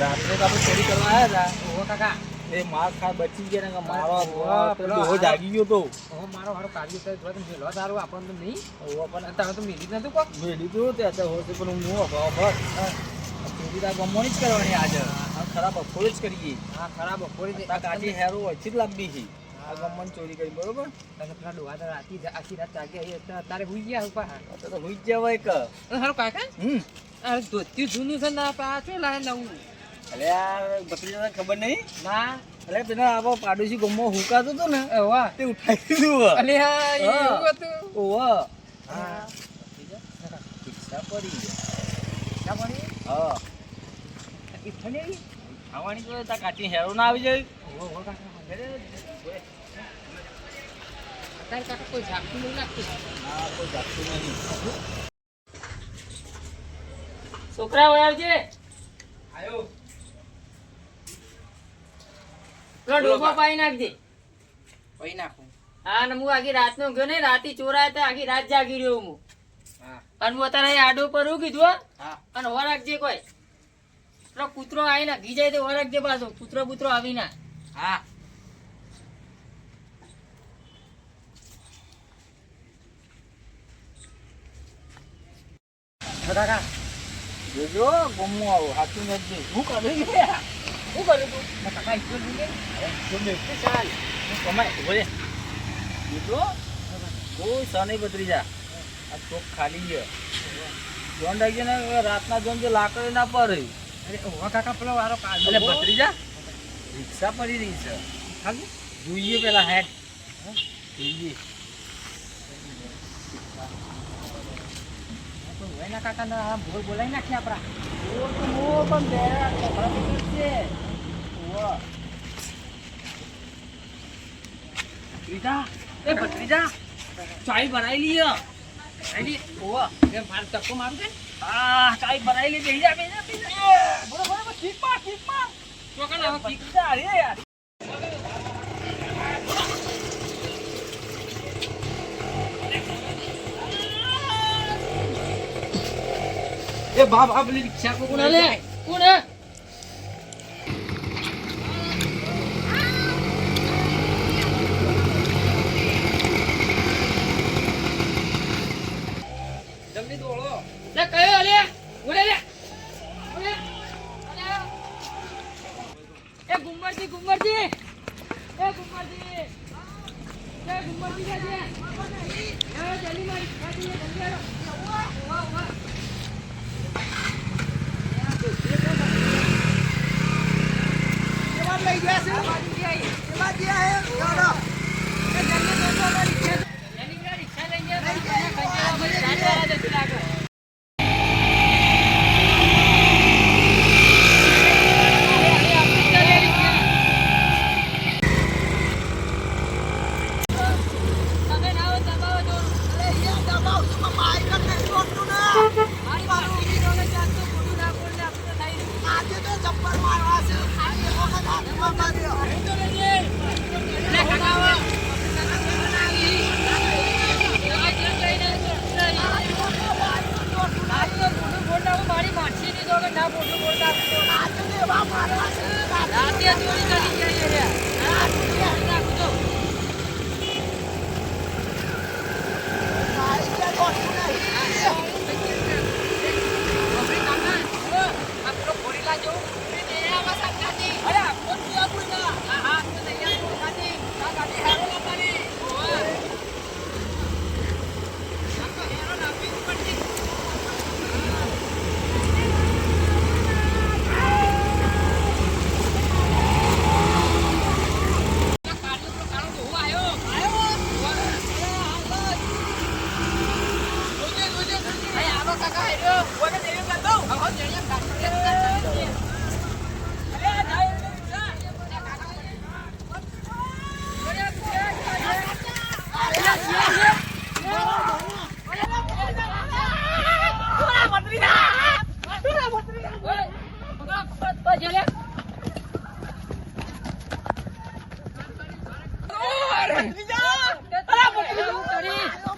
રાત્રે એ માર ખા બચી ગયા મારો જાગી ગયો તો ઓહો મારો હારો દારૂ આપણને તો નહીં પણ તમે તો મિલી જ નતું કોક અત્યારે હોશે પણ હું નો અભાવ ભર ચોરી તાર ગમવાની જ કરવાની આજે ખરાબ બપોરે જ કરીએ હા ખરાબ બપોરે કાચી હેરો ઓછી જ લાંબી છે આ ગમવાની ચોરી કરી બરોબર? તને પેલા ડોહા તો રાતી આખી રાત એ અત્યારે તારે હુઈ ગયા હું તો તો હુઈ જવાય કે હારું કાકા? હમ. અરે ધોતી જૂનું છે ના આ શું લાવે નવું? અલે યાર ભત્રીજાને ખબર નહીં. ના. અલે પેલા આવો પાડોશી ગમો હુકાતો તો ને વાહ તે ઉઠાઈ દીધું અલે હા. એવું હતું. ઓવા હા. રિક્ષા પડી ના પડી? હા. એ નહીં ખાવાની તો તા કાચી હેરો ના આવી જાય. ઓ કાકા અત્યારે કાકા કોઈ ઝાપટું નહીં લાગતું ના છોકરા હોય આવજે આવ્યો ડોબો પાઈ નાખજે. નાખું. હા ને હું આખી રાતનો ગયો ને રાતે ચોરાયા હતા આખી રાત જાગી રહ્યો હું. હા. અને હું અત્યારે અહીં આડો પર હું કીધું હા. અને વરાગજે કોઈ. કૂતરો આવીને ઘી જાય તો વરાગજે પાછો. કૂતરો બૂતરો આવી ના. હા. કાકા જોજો ગમો આવો હાથું નથી હું કરે? શું કર્યું તું? કાકા ઈશ્વર નહીં જોને ચાલ. હું કમાય બોલે. જોજો. કોઈ સને બત્રીજા આ ચોક ખાલી ગયો જોન રાખજે ને રાતના જોન જે લાકડી ના પડે. અરે ઓહો કાકા પેલો વારો કાઢો. એટલે જા રિક્ષા પડી રહી છે. જોઈએ પેલા હેડ. જોઈએ. વયના કાકા ના આ ભોર બોલાવી નાખી આપડા. ઓ તો પણ છે. ભત્રીજા? એ ભત્રીજા ચાય બનાવી લીય આઈડી ઓવા એ માર તકો મારું છે આ ચાય બનાવી લી બેહી જા બેહી જા જા. બોલો બોલો ઠીક પા ઠીક પા. ચોકન હવે ઠીક. જા રે યાર એ બાપ આ પેલી રિક્ષા કો કોણ લે કોણ? જલ્દી દોડો લે કયો લે? ઉડે લે. ઉડે. અલે. એ ગુમ્મરજી ગુમ્મરજી એ ગુમ્મરજી એ ગુમ્મરજી કે એ જલ્દી મારી જલ્દી જલ્દી આવો. ઉવા ગયા ઉવા મારી રાતે ચોરી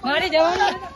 મારી જવાનું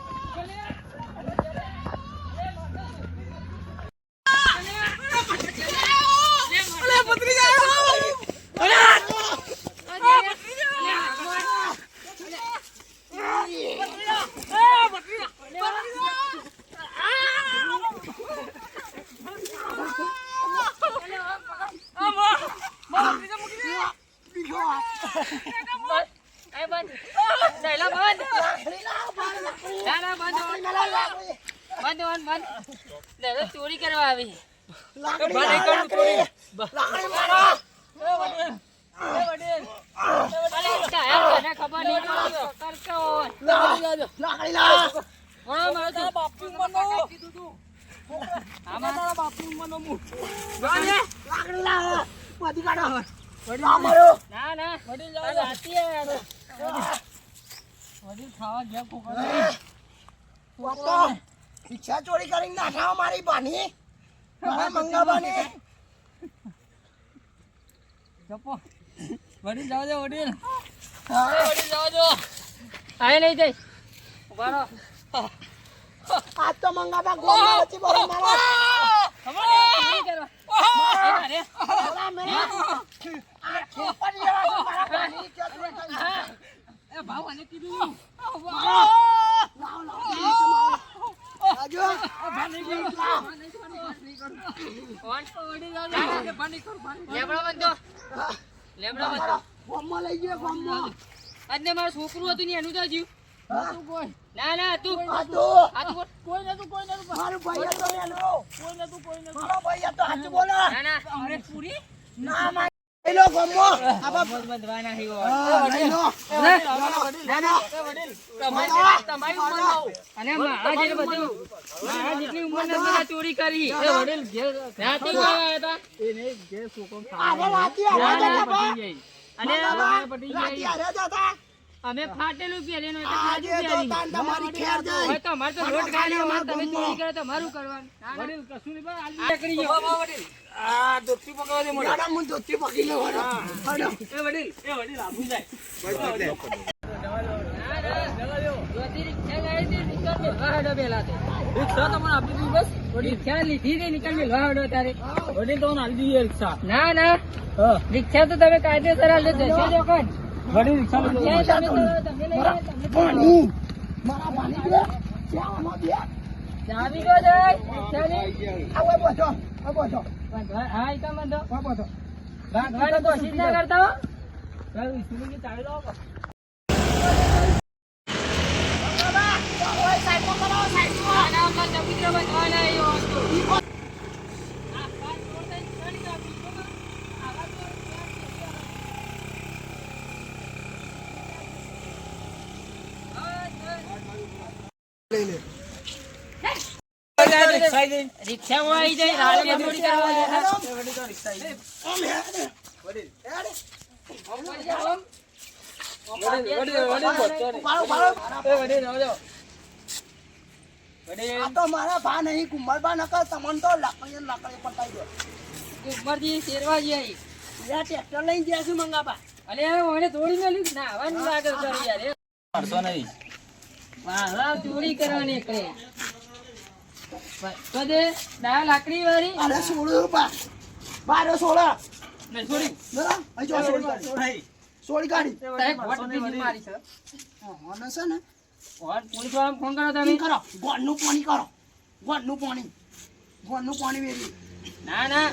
ચોરી કરવા આવી ખબર નહીં કરતો હા મારે તો બાપુ મનો કીધું તું આમાં તારા બાપુ મનો મુ ના ના. વડીલ ખાવા ગયા કોકા રિક્ષા ચોરી કરીને નાખા મારી બાની. મારા મંગાવાની. જપો. વડી જાવ દે વડીલ. વડી જાવ દો આય નહીં જઈ. ઉભારો આ તો મંગાવા ગોળના વચ્ચે બોલી મારા. ખબર કરવા આ બાની. એ ભાવ અને કીધું. આજુ લેબડા બંધો. લેબડા બંધો. ગોમમાં લઈ ગયો ફોર્મમાં. અને મારું છોકરું હતું ને એનું તો જીવ? ના ના તું આ તો. આ તું બોલ. કોઈ નતું કોઈ નતું. મારું ભાઈ હતો એનો કોઈ નતું કોઈ નતું. મારો ભાઈ હતો સાચું બોલો. ના ના. અમને પૂરી? ના માં લઈ લો ગોમમાં આ બાપ બંધવા નહીં હા, ના ના અને મારા જેટલી બધું મારા જેટલી ઉંમર નથી ચોરી કરી એ વડીલ રાતે ગયા હતા આરે રાતી આરે જતા અને રાતી આરે જતા. અમે ફાટેલું પહેરેલું એટલે આજે તો તાન તમારી ખેર જાય. હવે તો અમારે તો રોટ ગાડી અમારે તમે ચોરી કરે તો મારું કરવાનું. વડીલ કશું નહીં બસ આલી કરી ગયો. આ દોસ્તી પકડવા દે મોટા દાડા હું ધોતી પકડી લઉં, હાલો. હાલો. એ વડીલ એ વડીલ આપું જાય. હેડો નીકળ હેડો. વડીલ રિક્ષા ના. ના રિક્ષા તો તમે કાયદેસર હાલ જશે જો વડીલ રિક્ષા. તમે તમે તમે પાણી. મારા પાણી દે. ચામાં દે. ચાવી તો જાય રિક્ષાની. આ ઓય બોધો, આ બોધો, બંધવા- હા, ઈ કામ બંધો. આ બોધો. ભાગવાની કોશિશ ના કરતા હો. ચાલ, સ્કૂલની ચાવી લાવો. આના ઉપર ચબૂતરો બંધવાના આવ્યો હતો. આ પાછ રોડ થઈને ચડી જાઓ, બીજોમાં આવા તો રિક્ષા આવી જઈ. રિક્ષામાં આવી જાય રાત્રે ચોરી કરવા જતા. એ વડીલ તો રિક્ષા આવી જઈ. આમ હેડ. વડીલ હેડ. વડીલ વડીલ વડીલ પહોંચો નહીં. એ વડીલ આવો આ તો મારા ભા નહીં કુંભારભા નકર તમને તો લાકડી લાકડી પતાઈ દો. ઉપરથી શેરવાજી આવી બીજા ટ્રેક્ટર લઈને ગયા છું મંગાબા અલે મને લીધું. ના નાવાનું લાગે સર યાર એ. મારશો નહીં. વાહ ચોરી કરવાની એકડે. તો દા લાકડી વાળી. અરે સોળ્યો બા બારો સોળા. ને છોડી ના અહીં જો સોળી સોળી ગાડી તારે વોટ બીજી મારી છે. મને છે ને? વોટ પોલીસ વાળાને ફોન કરો તમે. કરો. પાણી કરો. પાણી. ગોળનું પાણી વેરી. ના ના.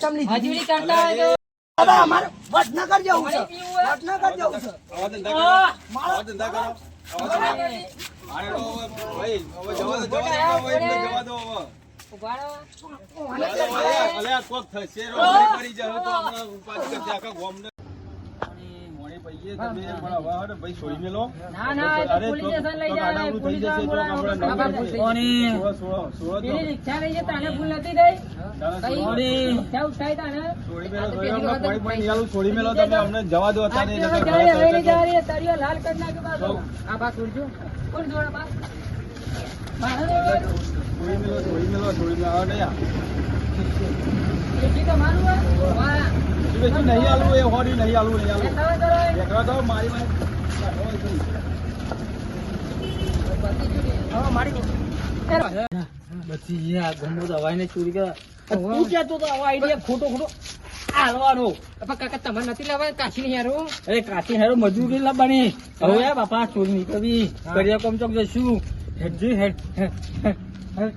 ચમલી મજૂરી કરતા હોય તો હવે અમારે વડનગર જવું છે. પાણી પીવું હોય? વડનગર જવું છે આ, મારો ઊભા રહો. ના ના એ પોલીસ સ્ટેશન લઈ જાય પોલીસવાળા બોલાવો. પેલી રિક્ષા લઈ જાય તાને ભૂલ નથી થઈ કઈ રિક્ષા ઉઠાઈ તાને જવા દો આટલી વાર જાય, હવે નહીં જવા રહી, તળિયો લાલ કરી નાખ્યો પાછો. આ બા છોડજો. કોણ છોડે બા? મારે છોડે? એથી તો મારું હોય? વાહ. નહીં આલવું એ હોડી નહીં આલવું નહીં આલવું તો મારી મારી હા મારી બધી આ ગમો દવાઈ ને ચોરી કરે. તું તો આવા આઈડિયા ખોટો ખોટો. હાલવાનો કાકા તમારે નથી લાવવા કાશી નહીં યારું અરે કાચી હેરો મજૂરી લાવવાની હવે બાપા ચોરી નીકળવી. કરવી કોમ ચોક જશું હેડ હેડ. હેડ હેડ.